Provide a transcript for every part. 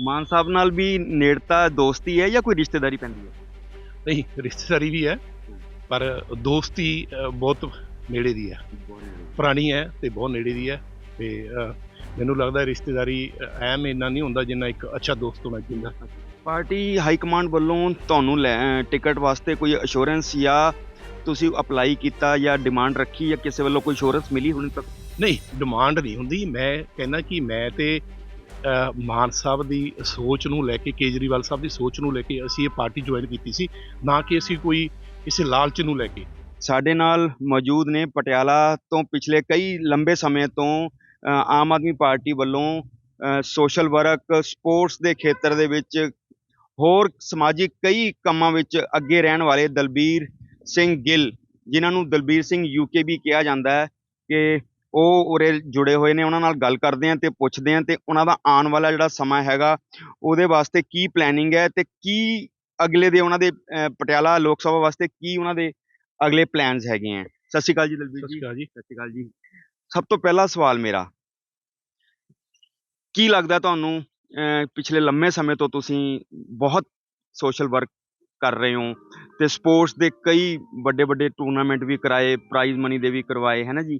ਮਾਨ ਸਾਹਿਬ ਨਾਲ ਵੀ ਨੇੜਤਾ ਦੋਸਤੀ ਹੈ ਜਾਂ ਕੋਈ ਰਿਸ਼ਤੇਦਾਰੀ ਪੈਂਦੀ ਹੈ? ਨਹੀਂ ਰਿਸ਼ਤੇਦਾਰੀ ਵੀ ਹੈ ਪਰ ਦੋਸਤੀ ਬਹੁਤ ਨੇੜੇ ਦੀ ਹੈ। ਪੁਰਾਣੀ ਹੈ ਤੇ ਬਹੁਤ ਨੇੜੇ ਦੀ ਹੈ ਤੇ ਮੈਨੂੰ ਲੱਗਦਾ ਰਿਸ਼ਤੇਦਾਰੀ ਐਮ ਇੰਨਾ ਨਹੀਂ ਹੁੰਦਾ ਜਿੰਨਾ ਇੱਕ ਅੱਛਾ ਦੋਸਤ ਹੋਣਾ ਚਾਹੀਦਾ। ਪਾਰਟੀ ਹਾਈ ਕਮਾਂਡ ਵੱਲੋਂ ਤੁਹਾਨੂੰ ਲੈ ਟਿਕਟ ਵਾਸਤੇ ਕੋਈ ਅਸ਼ੋਰੈਂਸ ਜਾਂ ਤੁਸੀਂ ਅਪਲਾਈ ਕੀਤਾ ਜਾਂ ਡਿਮਾਂਡ ਰੱਖੀ ਜਾਂ ਕਿਸੇ ਵੱਲੋਂ ਕੋਈ ਅਸ਼ੋਰੈਂਸ ਮਿਲੀ ਹੁਣ ਤੱਕ? ਨਹੀਂ ਡਿਮਾਂਡ ਨਹੀਂ ਹੁੰਦੀ। ਮੈਂ ਕਹਿੰਦਾ ਕਿ ਮੈਂ ਤੇ ਮਾਨ ਸਾਹਿਬ ਦੀ ਸੋਚ ਨੂੰ ਲੈ ਕੇ, ਕੇਜਰੀਵਾਲ ਸਾਹਿਬ ਦੀ ਸੋਚ ਨੂੰ ਲੈ ਕੇ ਅਸੀਂ ਇਹ ਪਾਰਟੀ ਜੁਆਇਨ ਕੀਤੀ ਸੀ, ਨਾ ਕਿ ਅਸੀਂ ਕੋਈ ਕਿਸੇ ਲਾਲਚ ਨੂੰ ਲੈ ਕੇ। ਸਾਡੇ ਨਾਲ ਮੌਜੂਦ ਨੇ ਪਟਿਆਲਾ ਤੋਂ ਪਿਛਲੇ ਕਈ ਲੰਬੇ ਸਮੇਂ ਤੋਂ ਆਮ ਆਦਮੀ ਪਾਰਟੀ ਵੱਲੋਂ ਸੋਸ਼ਲ ਵਰਕ, ਸਪੋਰਟਸ ਦੇ ਖੇਤਰ ਦੇ ਵਿੱਚ ਹੋਰ ਸਮਾਜਿਕ ਕਈ ਕੰਮਾਂ ਵਿੱਚ ਅੱਗੇ ਰਹਿਣ ਵਾਲੇ ਦਲਬੀਰ ਸਿੰਘ ਗਿੱਲ, ਜਿਨ੍ਹਾਂ ਨੂੰ ਦਲਬੀਰ ਸਿੰਘ ਯੂਕੇ ਵੀ ਕਿਹਾ ਜਾਂਦਾ ਹੈ ਕਿ ਉਹ ਉਰੇ ਜੁੜੇ ਹੋਏ ਨੇ ਉਹਨਾਂ ਨਾਲ ਗੱਲ ਕਰਦੇ ਹਾਂ ਤੇ ਪੁੱਛਦੇ ਹਾਂ ਤੇ ਉਹਨਾਂ ਦਾ ਆਉਣ ਵਾਲਾ ਜਿਹੜਾ ਸਮਾਂ ਹੈਗਾ ਉਹਦੇ ਵਾਸਤੇ ਕੀ ਪਲੈਨਿੰਗ ਹੈ ਤੇ ਕੀ ਅਗਲੇ ਦੇ ਉਹਨਾਂ ਦੇ ਪਟਿਆਲਾ ਲੋਕ ਸਭਾ ਵਾਸਤੇ ਕੀ ਉਹਨਾਂ ਦੇ ਅਗਲੇ ਪਲਾਨਸ ਹੈਗੇ ਆ ਸਤਿ ਸ਼੍ਰੀ ਅਕਾਲ ਜੀ ਦਲਬੀਰ ਸਤਿ ਜੀ ਸ਼੍ਰੀ ਅਕਾਲ ਜੀ। ਸਤਿ ਸ਼੍ਰੀ ਅਕਾਲ ਜੀ। ਸਭ ਤੋਂ ਪਹਿਲਾ ਸਵਾਲ ਮੇਰਾ ਕੀ ਲੱਗਦਾ ਤੁਹਾਨੂੰ ਅਹ ਪਿਛਲੇ ਲੰਮੇ ਸਮੇਂ ਤੋਂ ਤੁਸੀਂ ਬਹੁਤ ਸੋਸ਼ਲ ਵਰਕ ਕਰ ਰਹੇ ਹੋ? ਤੇ ਸਪੋਰਟਸ ਦੇ ਕਈ ਵੱਡੇ ਵੱਡੇ ਟੂਰਨਾਮੈਂਟ ਵੀ ਕਰਾਏ ਪ੍ਰਾਈਜ਼ ਮਨੀ ਦੇ ਵੀ ਕਰਵਾਏ ਹੈ ਨਾ ਜੀ?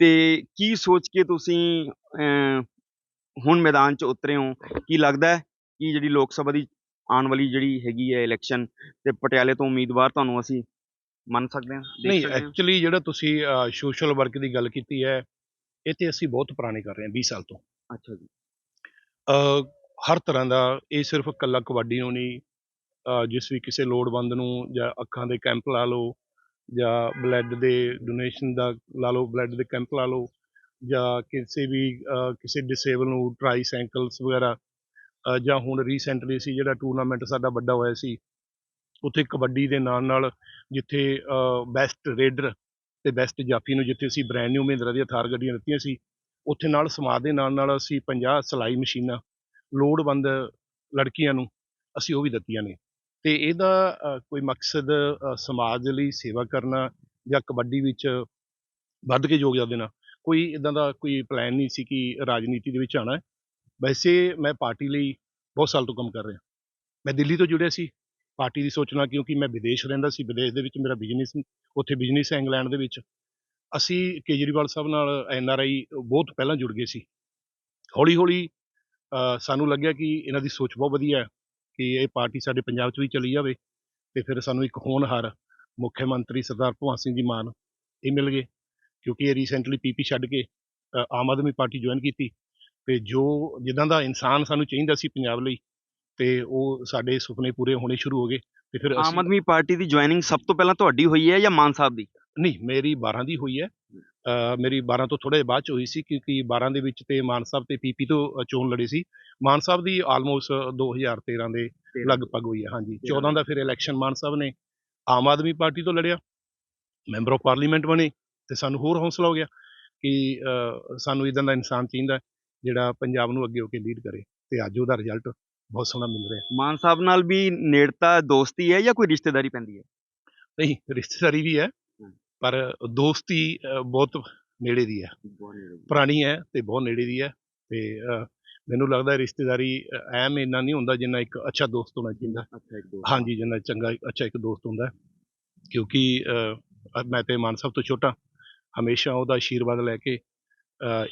ਤੇ ਕੀ ਸੋਚ ਕੇ ਤੁਸੀਂ ਹੁਣ ਮੈਦਾਨ 'ਚ ਉਤਰੇ ਹੋ? ਕੀ ਲੱਗਦਾ ਹੈ ਕਿ ਜਿਹੜੀ ਲੋਕ ਸਭਾ ਦੀ ਆਉਣ ਵਾਲੀ ਜਿਹੜੀ ਹੈਗੀ ਹੈ ਇਲੈਕਸ਼ਨ ਤੇ ਪਟਿਆਲੇ ਤੋਂ ਉਮੀਦਵਾਰ ਤੁਹਾਨੂੰ ਅਸੀਂ ਮੰਨ ਸਕਦੇ ਹਾਂ ਨਹੀਂ? ਐਕਚੁਅਲੀ ਜਿਹੜਾ ਤੁਸੀਂ ਸੋਸ਼ਲ ਵਰਕ ਦੀ ਗੱਲ ਕੀਤੀ ਹੈ ਇਹ ਤੇ ਅਸੀਂ ਬਹੁਤ ਪੁਰਾਣੇ ਕਰ ਰਹੇ ਹਾਂ 20 ਸਾਲ ਤੋਂ। ਅੱਛਾ ਜੀ। ਹਰ ਤਰ੍ਹਾਂ ਦਾ ਇਹ ਸਿਰਫ ਕੱਲਾ ਕਬੱਡੀ ਨੂੰ ਨਹੀਂ ਜਿਸ ਵੀ ਕਿਸੇ ਲੋੜਵੰਦ ਨੂੰ ਜਾਂ ਅੱਖਾਂ ਦੇ ਕੈਂਪ ਲਾ ਲਓ ਜਾਂ ਬਲੱਡ ਦੇ ਡੋਨੇਸ਼ਨ ਦਾ ਲਾ ਲਓ, ਬਲੱਡ ਦੇ ਕੈਂਪ ਲਾ ਲਓ ਜਾਂ ਕਿਸੇ ਵੀ ਕਿਸੇ ਡਿਸੇਬਲ ਨੂੰ ਟ੍ਰਾਈਸਾਈਕਲਸ ਵਗੈਰਾ ਜਾਂ ਹੁਣ ਰੀਸੈਂਟਲੀ ਸੀ ਜਿਹੜਾ ਟੂਰਨਾਮੈਂਟ ਸਾਡਾ ਵੱਡਾ ਹੋਇਆ ਸੀ, ਉੱਥੇ ਕਬੱਡੀ ਦੇ ਨਾਲ ਨਾਲ ਜਿੱਥੇ ਬੈਸਟ ਰੇਡਰ ਤੇ ਬੈਸਟ ਜਾਫੀ ਨੂੰ ਜਿੱਥੇ ਅਸੀਂ ਬ੍ਰੈਂਡ ਨਿਊ ਮਹਿੰਦਰਾ ਦੀਆਂ ਥਾਰ ਗੱਡੀਆਂ ਦਿੱਤੀਆਂ ਸੀ, ਉੱਥੇ ਨਾਲ ਸਮਾਜ ਦੇ ਨਾਲ ਨਾਲ ਅਸੀਂ 50 ਸਿਲਾਈ ਮਸ਼ੀਨਾਂ, ਲੋੜਵੰਦ ਲੜਕੀਆਂ ਨੂੰ ਅਸੀਂ ਉਹ ਵੀ ਦਿੱਤੀਆਂ ਨੇ। ਤੇ ਇਹਦਾ ਕੋਈ ਮਕਸਦ ਸਮਾਜ ਲਈ ਸੇਵਾ ਕਰਨਾ ਜਾਂ ਕਬੱਡੀ ਵਿੱਚ ਵੱਧ ਕੇ ਯੋਗਦਾਨ ਦੇਣਾ, ਕੋਈ ਇਦਾਂ ਦਾ ਕੋਈ ਪਲਾਨ ਨਹੀਂ ਸੀ ਕਿ ਰਾਜਨੀਤੀ ਦੇ ਵਿੱਚ ਆਣਾ ਵੈਸੇ ਮੈਂ ਪਾਰਟੀ ਲਈ ਬਹੁਤ ਸਾਲ ਤੋਂ ਕੰਮ ਕਰ ਰਿਹਾ। ਮੈਂ ਦਿੱਲੀ ਤੋਂ ਜੁੜਿਆ ਸੀ। ਪਾਰਟੀ ਦੀ ਸੋਚਣਾ ਕਿਉਂਕਿ ਮੈਂ ਵਿਦੇਸ਼ ਰਹਿੰਦਾ ਸੀ, ਵਿਦੇਸ਼ ਦੇ ਵਿੱਚ ਮੇਰਾ ਬਿਜ਼ਨਸ ਉੱਥੇ ਬਿਜ਼ਨਸ ਹੈ ਇੰਗਲੈਂਡ ਦੇ ਵਿੱਚ। ਅਸੀਂ ਕੇਜਰੀਵਾਲ ਸਾਹਿਬ ਨਾਲ ਐਨ ਆਰ ਆਈ ਬਹੁਤ ਪਹਿਲਾਂ ਜੁੜ ਗਏ ਸੀ। ਹੌਲੀ ਹੌਲੀ ਸਾਨੂੰ ਲੱਗਿਆ ਕਿ ਇਹਨਾਂ ਦੀ ਸੋਚ ਬਹੁਤ ਵਧੀਆ ਹੈ। ਕਿ ਇਹ ਪਾਰਟੀ ਸਾਡੇ ਪੰਜਾਬ 'ਚ ਵੀ ਚਲੀ ਜਾਵੇ ਤੇ ਫਿਰ ਸਾਨੂੰ ਇੱਕ ਹੋਣਹਾਰ ਮੁੱਖ ਮੰਤਰੀ ਸਰਦਾਰ ਭਗਵੰਤ ਸਿੰਘ ਜੀ ਮਾਨ ਇਹ ਮਿਲ ਗਏ। ਕਿਉਂਕਿ ਇਹ ਰੀਸੈਂਟਲੀ ਪੀਪੀ ਛੱਡ ਕੇ ਆਮ ਆਦਮੀ ਪਾਰਟੀ ਜੁਆਇਨ ਕੀਤੀ ਤੇ ਜੋ ਜਿੱਦਾਂ ਦਾ ਇਨਸਾਨ ਸਾਨੂੰ ਚਾਹੀਦਾ ਸੀ ਪੰਜਾਬ ਲਈ ਤੇ ਉਹ ਸਾਡੇ ਸੁਪਨੇ ਪੂਰੇ ਹੋਣੇ ਸ਼ੁਰੂ ਹੋ ਗਏ ਤੇ ਫਿਰ ਆਮ ਆਦਮੀ ਪਾਰਟੀ ਦੀ ਜੁਆਇਨਿੰਗ ਸਭ ਤੋਂ ਪਹਿਲਾਂ ਤੁਹਾਡੀ ਹੋਈ ਹੈ ਜਾਂ ਮਾਨ ਸਾਹਿਬ ਦੀ? ਨਹੀਂ ਮੇਰੀ 12 ਦੀ ਹੋਈ ਹੈ। ਮੇਰੀ 12 ਤੋਂ ਥੋੜੇ ਬਾਅਦ ਚ ਹੋਈ ਸੀ ਕਿਉਂਕਿ 12 ਦੇ ਵਿੱਚ ਤੇ ਮਾਨ ਸਾਹਿਬ ਤੇ ਪੀਪੀ ਤੋਂ ਚੋਣ ਲੜੀ ਸੀ। ਮਾਨ ਸਾਹਿਬ ਦੀ ਆਲਮੋਸਟ 2013 ਦੇ ਲਗਭਗ ਹੋਈ ਹੈ ਹਾਂਜੀ। 14 ਦਾ। ਫਿਰ ਇਲੈਕਸ਼ਨ ਮਾਨ ਸਾਹਿਬ ਨੇ ਆਮ ਆਦਮੀ ਪਾਰਟੀ ਤੋਂ ਲੜਿਆ ਮੈਂਬਰ ਆਫ ਪਾਰਲੀਮੈਂਟ ਬਣੇ ਤੇ ਸਾਨੂੰ ਹੋਰ ਹੌਸਲਾ ਹੋ ਗਿਆ ਕਿ ਸਾਨੂੰ ਇਦਾਂ ਦਾ ਇਨਸਾਨ ਚਾਹੀਦਾ ਜਿਹੜਾ ਪੰਜਾਬ ਨੂੰ ਅੱਗੇ ਹੋ ਕੇ ਲੀਡ ਕਰੇ ਤੇ ਅੱਜ ਉਹਦਾ ਰਿਜ਼ਲਟ ਬਹੁਤ ਸੋਹਣਾ ਮਿਲ ਰਿਹਾ। ਮਾਨ ਸਾਹਿਬ ਨਾਲ ਵੀ ਨੇੜਤਾ ਦੋਸਤੀ ਹੈ ਜਾਂ ਕੋਈ ਰਿਸ਼ਤੇਦਾਰੀ ਪੈਂਦੀ ਹੈ? ਨਹੀਂ ਰਿਸ਼ਤੇਦਾਰੀ ਵੀ ਹੈ। ਪਰ ਦੋਸਤੀ ਬਹੁਤ ਨੇੜੇ ਦੀ ਹੈ। ਪੁਰਾਣੀ ਹੈ ਤੇ ਬਹੁਤ ਨੇੜੇ ਦੀ ਹੈ ਤੇ ਮੈਨੂੰ ਲੱਗਦਾ ਰਿਸ਼ਤੇਦਾਰੀ ਐਮ ਇੰਨਾ ਨਹੀਂ ਹੁੰਦਾ ਜਿੰਨਾ ਇੱਕ ਅੱਛਾ ਦੋਸਤ ਹੋਣਾ ਚਾਹੀਦਾ। ਹਾਂਜੀ ਜਿੰਨਾ ਚੰਗਾ ਅੱਛਾ ਇੱਕ ਦੋਸਤ ਹੁੰਦਾ। ਕਿਉਂਕਿ ਮੈਂ ਤੇ ਮਾਨ ਸਾਹਿਬ ਤੋਂ ਛੋਟਾ। ਹਮੇਸ਼ਾ ਉਹਦਾ ਆਸ਼ੀਰਵਾਦ ਲੈ ਕੇ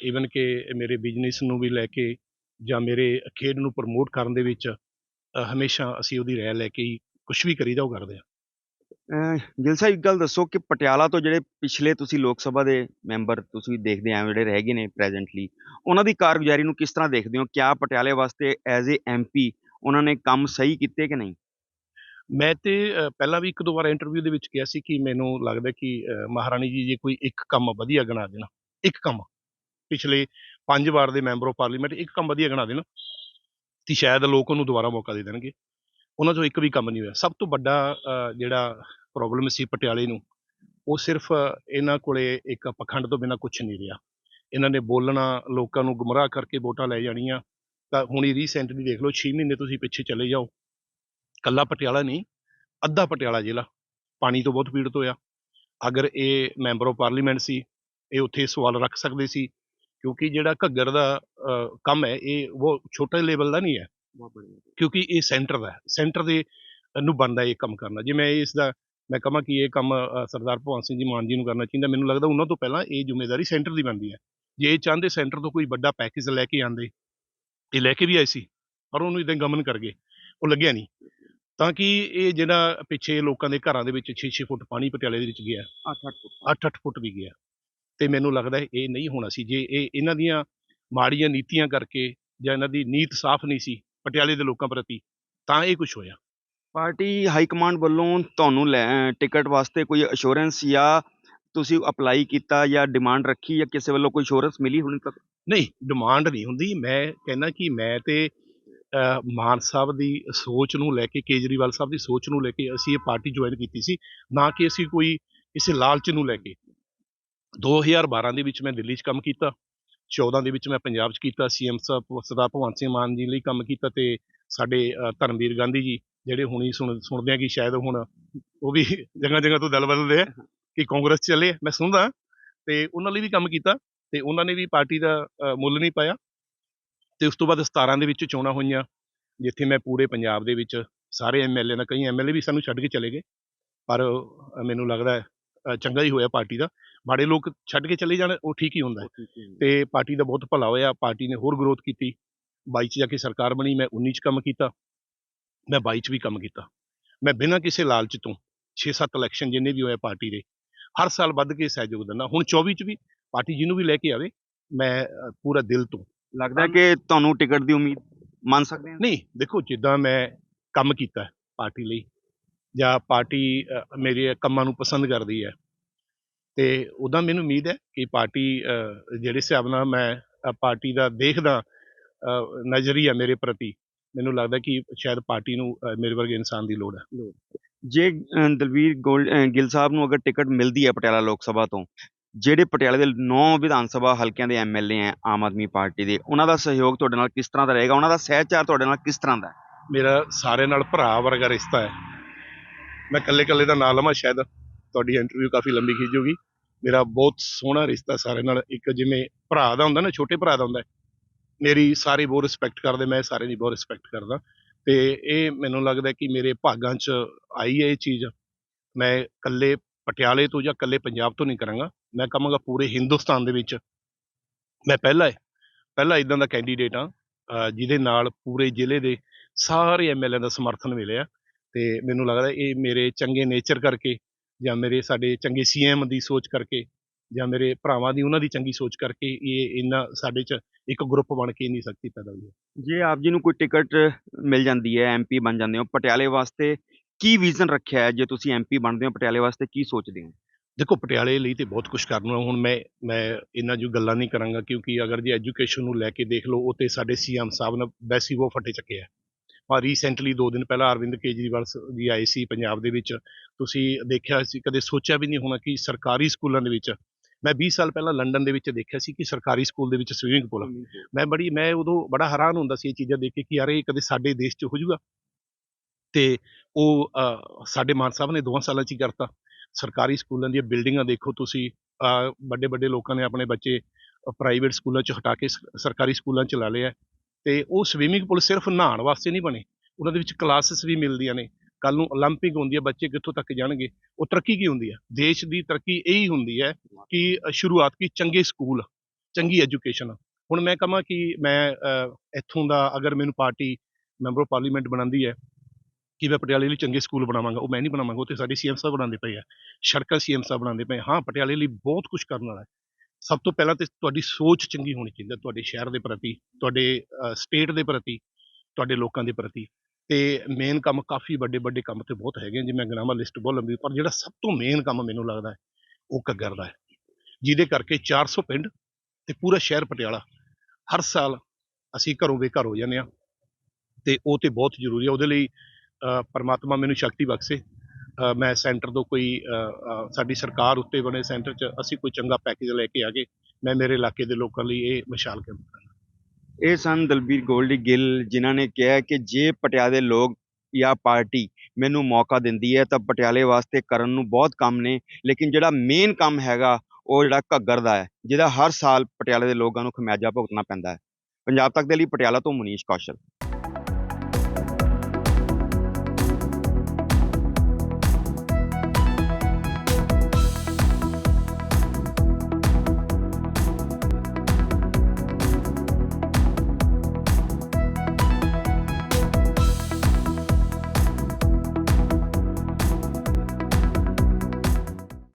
ਈਵਨ ਕਿ ਮੇਰੇ ਬਿਜ਼ਨਸ ਨੂੰ ਵੀ ਲੈ ਕੇ ਜਾਂ ਮੇਰੇ ਖੇਡ ਨੂੰ ਪ੍ਰਮੋਟ ਕਰਨ ਦੇ ਵਿੱਚ ਹਮੇਸ਼ਾ ਅਸੀਂ ਉਹਦੀ ਰਾਏ ਲੈ ਕੇ ਹੀ ਕੁਝ ਵੀ ਕਰੀਦਾ ਉਹ ਕਰਦੇ ਅਹ ਗਿਲ ਸਾਹਿਬ, ਇੱਕ ਗੱਲ ਦੱਸੋ ਕਿ ਪਟਿਆਲਾ ਤੋਂ ਜਿਹੜੇ ਪਿਛਲੇ ਤੁਸੀਂ ਲੋਕ ਸਭਾ ਦੇ ਮੈਂਬਰ ਤੁਸੀਂ ਦੇਖਦੇ ਆ ਜਿਹੜੇ ਰਹਿ ਗਏ ਨੇ ਪ੍ਰੈਜ਼ੈਂਟਲੀ ਉਹਨਾਂ ਦੀ ਕਾਰਗੁਜ਼ਾਰੀ ਨੂੰ ਕਿਸ ਤਰ੍ਹਾਂ ਦੇਖਦੇ ਹੋ? ਕਿਆ ਪਟਿਆਲੇ ਵਾਸਤੇ ਐਜ਼ ਏ ਐਮਪੀ ਉਹਨਾਂ ਨੇ ਕੰਮ ਸਹੀ ਕੀਤੇ ਕਿ ਨਹੀਂ? ਮੈਂ ਤੇ ਪਹਿਲਾਂ ਵੀ ਇੱਕ ਦੋ ਵਾਰ ਇੰਟਰਵਿਊ ਦੇ ਵਿੱਚ ਕਿਹਾ ਸੀ ਕਿ ਮੈਨੂੰ ਲੱਗਦਾ ਕਿ ਮਹਾਰਾਣੀ ਜੀ ਜੇ ਕੋਈ ਇੱਕ ਕੰਮ ਵਧੀਆ ਗਣਾ ਦੇਣਾ, ਇੱਕ ਕੰਮ, ਪਿਛਲੇ ਪੰਜ ਵਾਰ ਦੇ ਮੈਂਬਰ ਆਫ ਪਾਰਲੀਮੈਂਟ ਇੱਕ ਕੰਮ ਵਧੀਆ ਗਣਾ ਦੇਣਾ, ਤੇ ਸ਼ਾਇਦ ਲੋਕ ਉਹਨੂੰ ਦੁਬਾਰਾ ਮੌਕਾ ਦੇ ਦੇਣਗੇ। ਉਹਨਾਂ ਚੋਂ ਇੱਕ ਵੀ ਕੰਮ ਨਹੀਂ ਹੋਇਆ। ਸਭ ਤੋਂ ਵੱਡਾ ਜਿਹੜਾ ਪ੍ਰੋਬਲਮ ਸੀ ਪਟਿਆਲੇ ਨੂੰ, ਉਹ ਸਿਰਫ ਇਹਨਾਂ ਕੋਲੇ ਇੱਕ ਪਖੰਡ ਤੋਂ ਬਿਨਾ ਕੁਝ ਨਹੀਂ ਰਿਹਾ। ਇਹਨਾਂ ਨੇ ਬੋਲਣਾ, ਲੋਕਾਂ ਨੂੰ ਗੁੰਮਰਾਹ ਕਰਕੇ ਵੋਟਾਂ ਲੈ ਜਾਣੀਆਂ। ਤਾਂ ਹੁਣ ਹੀ ਰੀਸੈਂਟਲੀ ਦੇਖ ਲਓ 6 ਮਹੀਨੇ ਤੁਸੀਂ ਪਿੱਛੇ ਚਲੇ ਜਾਓ। ਕੱਲਾ ਪਟਿਆਲਾ ਨਹੀਂ, ਅੱਧਾ ਪਟਿਆਲਾ ਜ਼ਿਲ੍ਹਾ। ਪਾਣੀ ਤੋਂ ਬਹੁਤ ਪੀੜਤ ਹੋਇਆ। ਅਗਰ ਇਹ ਮੈਂਬਰ ਆਫ ਪਾਰਲੀਮੈਂਟ ਸੀ, ਇਹ ਉੱਥੇ ਸਵਾਲ ਰੱਖ ਸਕਦੇ ਸੀ। ਕਿਉਂਕਿ ਜਿਹੜਾ ਘੱਗਰ ਦਾ ਕੰਮ ਹੈ, ਇਹ ਉਹ ਛੋਟੇ ਲੈਵਲ ਦਾ ਨਹੀਂ ਹੈ। ਕਿਉਂਕਿ ਇਹ ਸੈਂਟਰ ਦਾ ਸੈਂਟਰ ਦੇ ਨੂੰ ਬਣਦਾ ਇਹ ਕੰਮ ਕਰਨਾ। ਜੇ ਮੈਂ ਇਸ ਦਾ ਮੈਂ ਕਹਾਂ ਕਿ ਇਹ ਕੰਮ ਸਰਦਾਰ ਭਗਵੰਤ ਸਿੰਘ ਜੀ ਮਾਨ ਜੀ ਨੂੰ ਕਰਨਾ ਚਾਹੀਦਾ ਮੈਨੂੰ ਲੱਗਦਾ ਉਹਨਾਂ ਤੋਂ ਪਹਿਲਾਂ ਇਹ ਜ਼ਿੰਮੇਵਾਰੀ ਸੈਂਟਰ ਦੀ ਬਣਦੀ ਹੈ। ਜੇ ਇਹ ਚਾਹੁੰਦੇ ਸੈਂਟਰ ਤੋਂ ਕੋਈ ਵੱਡਾ ਪੈਕੇਜ ਲੈ ਕੇ ਆਂਦੇ ਇਹ ਲੈ ਕੇ ਵੀ ਆਏ ਸੀ ਪਰ ਉਹਨੂੰ ਇਦਾਂ ਗਮਨ ਕਰ ਗਏ ਉਹ ਲੱਗਿਆ ਨਹੀਂ। ਤਾਂ ਕਿ ਇਹ ਜਿਹੜਾ ਪਿੱਛੇ ਲੋਕਾਂ ਦੇ ਘਰਾਂ ਦੇ ਵਿੱਚ 6-6 ਫੁੱਟ ਪਾਣੀ ਪਟਿਆਲੇ ਦੇ ਵਿੱਚ ਗਿਆ 8-8 ਫੁੱਟ ਵੀ ਗਿਆ। ਤੇ ਮੈਨੂੰ ਲੱਗਦਾ ਇਹ ਨਹੀਂ ਹੋਣਾ ਸੀ। ਜੇ ਇਹ ਇਹਨਾਂ ਦੀਆਂ ਮਾੜੀਆਂ ਨੀਤੀਆਂ ਕਰਕੇ ਜਾਂ ਇਹਨਾਂ ਦੀ ਨੀਤ ਸਾਫ਼ ਨਹੀਂ ਸੀ ਪਟਿਆਲੇ ਦੇ ਲੋਕਾਂ ਪ੍ਰਤੀ ਤਾਂ ਇਹ ਕੁਝ ਹੋਇਆ। ਪਾਰਟੀ ਹਾਈ ਕਮਾਂਡ ਵੱਲੋਂ ਤੁਹਾਨੂੰ ਲੈ ਟਿਕਟ ਵਾਸਤੇ ਕੋਈ ਅਸ਼ੋਰੈਂਸ ਜਾਂ ਤੁਸੀਂ ਅਪਲਾਈ ਕੀਤਾ ਜਾਂ ਡਿਮਾਂਡ ਰੱਖੀ ਜਾਂ ਕਿਸੇ ਵੱਲੋਂ ਕੋਈ ਅਸ਼ੋਰੈਂਸ ਮਿਲੀ ਹੁਣ ਤੱਕ? ਨਹੀਂ ਡਿਮਾਂਡ ਨਹੀਂ ਹੁੰਦੀ। ਮੈਂ ਕਹਿੰਦਾ ਕਿ ਮੈਂ ਤੇ ਮਾਨ ਸਾਹਿਬ ਦੀ ਸੋਚ ਨੂੰ ਲੈ ਕੇ ਕੇਜਰੀਵਾਲ ਸਾਹਿਬ ਦੀ ਸੋਚ ਨੂੰ ਲੈ ਕੇ ਅਸੀਂ ਇਹ ਪਾਰਟੀ ਜੁਆਇਨ ਕੀਤੀ ਸੀ। ਨਾ ਕਿ ਅਸੀਂ ਕੋਈ ਕਿਸੇ ਲਾਲਚ ਨੂੰ ਲੈ ਕੇ। 2012 ਦੇ ਵਿੱਚ ਮੈਂ ਦਿੱਲੀ 'ਚ ਕੰਮ ਕੀਤਾ। 14 ਦੇ ਵਿੱਚ ਮੈਂ ਪੰਜਾਬ 'ਚ ਕੀਤਾ ਸੀਐਮ ਸਾਹਿਬ ਸਰਦਾਰ ਭਗਵੰਤ ਸਿੰਘ ਮਾਨ ਜੀ ਲਈ ਕੰਮ ਕੀਤਾ ਤੇ ਸਾਡੇ ਧਰਮਵੀਰ ਗਾਂਧੀ ਜੀ ਜਿਹੜੇ ਹੁਣੀ ਸੁਣ, ਸੁਣਦੇ ਆ ਕਿ ਸ਼ਾਇਦ ਹੁਣ ਉਹ ਵੀ ਜਗ੍ਹਾ ਜਗ੍ਹਾ ਤੋਂ ਦਲ ਬਦਲਦੇ ਆ ਕਿ ਕਾਂਗਰਸ ਚਲੇ, ਮੈਂ ਸੁਣਦਾ ਤੇ ਉਹਨਾਂ ਲਈ ਵੀ ਕੰਮ ਕੀਤਾ ਤੇ ਉਹਨਾਂ ਨੇ ਵੀ ਪਾਰਟੀ ਦਾ ਮੁੱਲ ਨਹੀਂ ਪਾਇਆ ਤੇ ਉਸ ਤੋਂ ਬਾਅਦ 17 ਦੇ ਵਿੱਚ ਚੋਣਾਂ ਹੋਈਆਂ, ਜਿੱਥੇ ਮੈਂ ਪੂਰੇ ਪੰਜਾਬ ਦੇ ਵਿੱਚ ਸਾਰੇ ਐਮਐਲਏ ਨਾਲ ਕਈ ਐਮਐਲਏ ਵੀ ਸਾਨੂੰ ਛੱਡ ਕੇ ਚਲੇ ਗਏ, ਪਰ ਮੈਨੂੰ ਲੱਗਦਾ ਚੰਗਾ ਹੀ ਹੋਇਆ ਪਾਰਟੀ ਦਾ। ਮਾੜੇ ਲੋਕ ਛੱਡ ਕੇ ਚਲੇ ਜਾਣ ਉਹ ਠੀਕ ਹੀ ਹੁੰਦਾ ਹੈ। ਤੇ ਪਾਰਟੀ ਦਾ ਬਹੁਤ ਭਲਾ ਹੋਇਆ ਪਾਰਟੀ ਨੇ ਹੋਰ ਗਰੋਥ ਕੀਤੀ। 22 ਚ ਜਾ ਕੇ ਸਰਕਾਰ ਬਣੀ ਮੈਂ 19 ਚ ਕੰਮ ਕੀਤਾ ਮੈਂ 22 ਚ ਵੀ ਕੰਮ ਕੀਤਾ। ਮੈਂ ਬਿਨਾਂ ਕਿਸੇ ਲਾਲਚ ਤੋਂ 6-7 ਇਲੈਕਸ਼ਨ ਜਿੰਨੇ ਵੀ ਹੋਏ ਪਾਰਟੀ ਦੇ ਹਰ ਸਾਲ ਵੱਧ ਕੇ ਸਹਿਯੋਗ ਦਿੰਦਾ। ਹੁਣ 24 ਚ ਵੀ ਪਾਰਟੀ ਜਿਹਨੂੰ ਵੀ ਲੈ ਕੇ ਆਵੇ ਮੈਂ ਪੂਰਾ ਦਿਲ ਤੋਂ। ਲੱਗਦਾ ਕਿ ਤੁਹਾਨੂੰ ਟਿਕਟ ਦੀ ਉਮੀਦ ਮੰਨ ਸਕਦੇ ਹਾਂ ਨਹੀਂ ਦੇਖੋ ਜਿੱਦਾਂ ਮੈਂ ਕੰਮ ਕੀਤਾ ਪਾਰਟੀ ਲਈ ਜਾਂ ਪਾਰਟੀ ਮੇਰੇ ਕੰਮਾਂ ਨੂੰ ਪਸੰਦ ਕਰਦੀ ਹੈ। ਤੇ ਉਦਾਂ ਮੈਨੂੰ ਉਮੀਦ ਹੈ ਕਿ ਪਾਰਟੀ ਜਿਹੜੇ ਹਿਸਾਬ ਨਾਲ ਮੈਂ ਪਾਰਟੀ ਦਾ ਦੇਖਦਾ ਨਜ਼ਰੀਆ ਮੇਰੇ ਪ੍ਰਤੀ ਮੈਨੂੰ ਲੱਗਦਾ ਕਿ ਸ਼ਾਇਦ ਪਾਰਟੀ ਨੂੰ ਮੇਰੇ ਵਰਗੇ ਇਨਸਾਨ ਦੀ ਲੋੜ ਹੈ। ਜੇ ਦਲਵੀਰ ਗੋਲ ਸਾਹਿਬ ਨੂੰ ਅਗਰ ਟਿਕਟ ਮਿਲਦੀ ਹੈ ਪਟਿਆਲਾ ਲੋਕ ਸਭਾ ਤੋਂ ਜਿਹੜੇ ਪਟਿਆਲੇ ਦੇ 9 ਵਿਧਾਨ ਸਭਾ ਹਲਕਿਆਂ ਦੇ ਐਮਐਲਏ ਹੈ ਆਮ ਆਦਮੀ ਪਾਰਟੀ ਦੇ ਉਹਨਾਂ ਦਾ ਸਹਿਯੋਗ ਤੁਹਾਡੇ ਨਾਲ ਕਿਸ ਤਰ੍ਹਾਂ ਦਾ ਰਹੇਗਾ? ਉਹਨਾਂ ਦਾ ਸਹਿਚਾਰ ਤੁਹਾਡੇ ਨਾਲ ਕਿਸ ਤਰ੍ਹਾਂ ਦਾ ਮੇਰਾ ਸਾਰੇ ਨਾਲ ਭਰਾ ਵਰਗਾ ਰਿਸ਼ਤਾ ਹੈ। ਮੈਂ ਇਕੱਲੇ ਇਕੱਲੇ ਦਾ ਨਾਂ ਲਵਾਂ ਸ਼ਾਇਦ ਤੁਹਾਡੀ ਇੰਟਰਵਿਊ ਕਾਫੀ ਲੰਬੀ ਖਿੱਚੂਗੀ ਮੇਰਾ ਬਹੁਤ ਸੋਹਣਾ ਰਿਸ਼ਤਾ ਸਾਰਿਆਂ ਨਾਲ, ਇੱਕ ਜਿਵੇਂ ਭਰਾ ਦਾ ਹੁੰਦਾ ਨਾ, ਛੋਟੇ ਭਰਾ ਦਾ ਹੁੰਦਾ ਮੇਰੀ ਸਾਰੇ ਬਹੁਤ ਰਿਸਪੈਕਟ ਕਰਦੇ, ਮੈਂ ਸਾਰੇ ਦੀ ਬਹੁਤ ਰਿਸਪੈਕਟ ਕਰਦਾ। ਤੇ ਇਹ ਮੈਨੂੰ ਲੱਗਦਾ ਕਿ ਮੇਰੇ ਭਾਗਾਂ 'ਚ ਆਈ ਹੈ ਇਹ ਚੀਜ਼। ਮੈਂ ਇਕੱਲੇ ਪਟਿਆਲੇ ਤੋਂ ਜਾਂ ਇਕੱਲੇ ਪੰਜਾਬ ਤੋਂ ਨਹੀਂ ਕਰਾਂਗਾ। ਮੈਂ ਕਹਾਂਗਾ ਪੂਰੇ ਹਿੰਦੁਸਤਾਨ ਦੇ ਵਿੱਚ। ਮੈਂ ਪਹਿਲਾ ਹੈ, ਪਹਿਲਾ ਇਦਾਂ ਦਾ ਕੈਂਡੀਡੇਟ ਹਾਂ ਜਿਹਦੇ ਨਾਲ ਪੂਰੇ ਜ਼ਿਲ੍ਹੇ ਦੇ ਸਾਰੇ ਐਮਐਲਏ ਦਾ ਸਮਰਥਨ ਮਿਲਿਆ। ਤੇ ਮੈਨੂੰ ਲੱਗਦਾ ਇਹ ਮੇਰੇ ਚੰਗੇ ਨੇਚਰ ਕਰਕੇ ਜਾਂ ਮੇਰੇ ਸਾਡੇ ਚੰਗੇ ਸੀਐਮ ਦੀ ਸੋਚ ਕਰਕੇ ਜਾਂ ਮੇਰੇ ਭਰਾਵਾਂ ਦੀ ਉਹਨਾਂ ਦੀ ਚੰਗੀ ਸੋਚ ਕਰਕੇ ਇਹ ਇੰਨਾ ਸਾਡੇ 'ਚ ਇੱਕ ਗਰੁੱਪ ਬਣ ਕੇ ਇੰਨੀ ਸ਼ਕਤੀ ਪੈਦਾ ਹੋਈ ਜੇ ਆਪ ਜੀ ਨੂੰ ਕੋਈ ਟਿਕਟ ਮਿਲ ਜਾਂਦੀ ਹੈ ਐਮਪੀ ਬਣ ਜਾਂਦੇ ਹੋ ਪਟਿਆਲੇ ਵਾਸਤੇ ਕੀ ਵਿਜ਼ਨ ਰੱਖਿਆ ਹੈ? ਜੇ ਤੁਸੀਂ ਐਮਪੀ ਬਣਦੇ ਹੋ ਪਟਿਆਲੇ ਵਾਸਤੇ ਕੀ ਸੋਚਦੇ ਹੋ? ਦੇਖੋ ਪਟਿਆਲੇ ਲਈ ਤੇ ਬਹੁਤ ਕੁਝ ਕਰਨਾ ਹੁਣ ਮੈਂ ਮੈਂ ਇਹਨਾਂ ਜੋ ਗੱਲਾਂ ਨਹੀਂ ਕਰਾਂਗਾ ਕਿਉਂਕਿ ਅਗਰ ਜੇ ਐਜੂਕੇਸ਼ਨ ਨੂੰ ਲੈ ਕੇ ਦੇਖ ਲਓ ਉਹ ਤੇ ਸਾਡੇ ਸੀਐਮ ਸਾਹਿਬ ਨੇ ਵੈਸੀ ਉਹ ਫੱਟੇ ਚੱਕੇ ਆ। ਆ ਰੀਸੈਂਟਲੀ 2 ਦਿਨ ਪਹਿਲਾਂ ਅਰਵਿੰਦ ਕੇਜਰੀਵਾਲ ਜੀ ਆਏ ਸੀ ਪੰਜਾਬ ਦੇ ਵਿੱਚ। ਤੁਸੀਂ ਦੇਖਿਆ ਸੀ ਕਦੇ ਸੋਚਿਆ ਵੀ ਨਹੀਂ ਹੋਣਾ ਕਿ ਸਰਕਾਰੀ ਸਕੂਲਾਂ ਦੇ ਵਿੱਚ ਮੈਂ 20 ਸਾਲ ਪਹਿਲਾਂ ਲੰਡਨ ਦੇ ਵਿੱਚ ਦੇਖਿਆ ਸੀ ਕਿ ਸਰਕਾਰੀ ਸਕੂਲ ਦੇ ਵਿੱਚ ਸਵੀਮਿੰਗ ਪੂਲ ਮੈਂ ਬੜੀ ਮੈਂ ਉਦੋਂ ਬੜਾ ਹੈਰਾਨ ਹੁੰਦਾ ਸੀ ਇਹ ਚੀਜ਼ਾਂ ਦੇਖ ਕੇ ਕਿ ਯਾਰ ਇਹ ਕਦੇ ਸਾਡੇ ਦੇਸ਼ 'ਚ ਹੋ ਜਾਊਗਾ ਤੇ ਉਹ ਸਾਡੇ ਮਾਨ ਸਾਹਿਬ ਨੇ ਦੋਵਾਂ ਸਾਲਾਂ 'ਚ ਹੀ ਕਰਤਾ। ਸਰਕਾਰੀ ਸਕੂਲਾਂ ਦੀਆਂ ਬਿਲਡਿੰਗਾਂ ਦੇਖੋ ਤੁਸੀਂ ਵੱਡੇ ਵੱਡੇ ਲੋਕਾਂ ਨੇ ਆਪਣੇ ਬੱਚੇ ਪ੍ਰਾਈਵੇਟ ਸਕੂਲਾਂ 'ਚ ਹਟਾ ਕੇ ਸਰਕਾਰੀ ਸਕੂਲਾਂ 'ਚ ਲਾ ਲਿਆ। ਤੇ ਉਹ ਸਵੀਮਿੰਗ ਪੂਲ ਸਿਰਫ ਨਹਾਉਣ ਵਾਸਤੇ ਨਹੀਂ ਬਣੇ ਉਹਨਾਂ ਦੇ ਵਿੱਚ ਕਲਾਸਿਸ ਵੀ ਮਿਲਦੀਆਂ ਨੇ ਕੱਲ ਨੂੰ 올림픽 ਹੁੰਦੀ ਹੈ ਬੱਚੇ ਕਿੱਥੋਂ ਤੱਕ ਜਾਣਗੇ ਉਹ ਤਰੱਕੀ ਕੀ ਹੁੰਦੀ ਹੈ ਦੇਸ਼ ਦੀ ਤਰੱਕੀ ਇਹੀ ਹੁੰਦੀ ਹੈ ਕਿ ਅ, ਸ਼ੁਰੂਆਤ ਕੀ ਚੰਗੇ ਸਕੂਲ ਚੰਗੀ ਐਜੂਕੇਸ਼ਨ ਹੁਣ ਮੈਂ ਕਹਾਂ ਕਿ ਮੈਂ ਅ, ਇੱਥੋਂ ਦਾ ਅਗਰ ਮੈਨੂੰ ਪਾਰਟੀ ਮੈਂਬਰ ਆਫ ਪਾਰਲੀਮੈਂਟ ਬਣਾਉਂਦੀ ਹੈ ਕਿ ਮੈਂ ਪਟਿਆਲੇ ਲਈ ਚੰਗੇ ਸਕੂਲ ਬਣਾਵਾਂਗਾ ਉਹ ਮੈਂ ਨਹੀਂ ਬਣਾਵਾਂਗਾ ਉਹ ਤੇ ਸਾਡੇ ਸੀਐਮ ਸਾਹਿਬ ਬਣਾਉਂਦੇ ਪਏ ਆ ਸੜਕਾਂ ਸੀਐਮ ਸਾਹਿਬ ਬਣਾਉਂਦੇ ਪਏ ਹਾਂ ਪਟਿਆਲੇ ਲਈ ਬਹੁਤ ਕੁਝ ਕਰਨ ਵਾਲਾ ਹੈ ਸਭ ਤੋਂ ਪਹਿਲਾਂ ਤੇ ਤੁਹਾਡੀ ਸੋਚ ਚੰਗੀ ਹੋਣੀ ਚਾਹੀਦੀ ਹੈ ਤੁਹਾਡੇ ਸ਼ਹਿਰ ਦੇ ਪ੍ਰਤੀ ਤੁਹਾਡੇ ਸਟੇਟ ਦੇ ਪ੍ਰਤੀ ਤੁਹਾਡੇ ਲੋਕਾਂ ਦੇ ਪ੍ਰਤੀ। ਤੇ ਮੇਨ ਕੰਮ ਕਾਫੀ ਵੱਡੇ ਵੱਡੇ ਕੰਮ ਤੇ ਬਹੁਤ ਹੈਗੇ ਆ, ਜੇ ਮੈਂ ਗਿਣਾਵਾਂ ਲਿਸਟ ਬਹੁਤ ਲੰਬੀ ਪਰ ਜਿਹੜਾ ਸਭ ਤੋਂ ਮੇਨ ਕੰਮ ਮੈਨੂੰ ਲੱਗਦਾ ਹੈ ਉਹ ਘੱਗਰ ਦਾ ਹੈ। ਜਿਹਦੇ ਕਰਕੇ 400 ਪਿੰਡ ਤੇ ਪੂਰਾ ਸ਼ਹਿਰ ਪਟਿਆਲਾ ਹਰ ਸਾਲ ਅਸੀਂ ਘਰੋਂ ਬੇਘਰ ਹੋ ਜਾਂਦੇ ਆ ਤੇ ਉਹ ਤੇ ਬਹੁਤ ਜ਼ਰੂਰੀ ਹੈ ਉਹਦੇ ਲਈ ਪਰਮਾਤਮਾ ਮੈਨੂੰ ਸ਼ਕਤੀ ਬਖਸ਼ੇ। ਮੈਂ ਸੈਂਟਰ ਤੋਂ ਕੋਈ ਸਾਡੀ ਸਰਕਾਰ ਉੱਤੇ ਬਣੇ ਸੈਂਟਰ 'ਚ ਅਸੀਂ ਕੋਈ ਚੰਗਾ ਪੈਕੇਜ ਲੈ ਕੇ ਆ ਗਏ ਮੈਂ ਮੇਰੇ ਇਲਾਕੇ ਦੇ ਲੋਕਾਂ ਲਈ ਇਹ ਮਿਸਾਲ ਕੇ ਇਹ ਸਨ ਦਲਬੀਰ ਗੋਲਡੀ ਗਿੱਲ, ਜਿਨ੍ਹਾਂ ਨੇ ਕਿਹਾ ਕਿ ਜੇ ਪਟਿਆਲੇ ਲੋਕ ਜਾਂ ਪਾਰਟੀ ਮੈਨੂੰ ਮੌਕਾ ਦਿੰਦੀ ਹੈ ਤਾਂ ਪਟਿਆਲੇ ਵਾਸਤੇ ਕਰਨ ਨੂੰ ਬਹੁਤ ਕੰਮ ਨੇ, ਲੇਕਿਨ ਜਿਹੜਾ ਮੇਨ ਕੰਮ ਹੈਗਾ, ਉਹ ਜਿਹੜਾ ਘੱਗਰ ਦਾ ਹੈ, ਜਿਹਦਾ ਹਰ ਸਾਲ ਪਟਿਆਲੇ ਦੇ ਲੋਕਾਂ ਨੂੰ ਖਮਿਆਜਾ ਭੁਗਤਣਾ ਪੈਂਦਾ ਹੈ। ਪੰਜਾਬ ਤੱਕ ਦੇ ਲਈ ਪਟਿਆਲਾ ਤੋਂ ਮਨੀਸ਼ ਕੌਸ਼ਲ।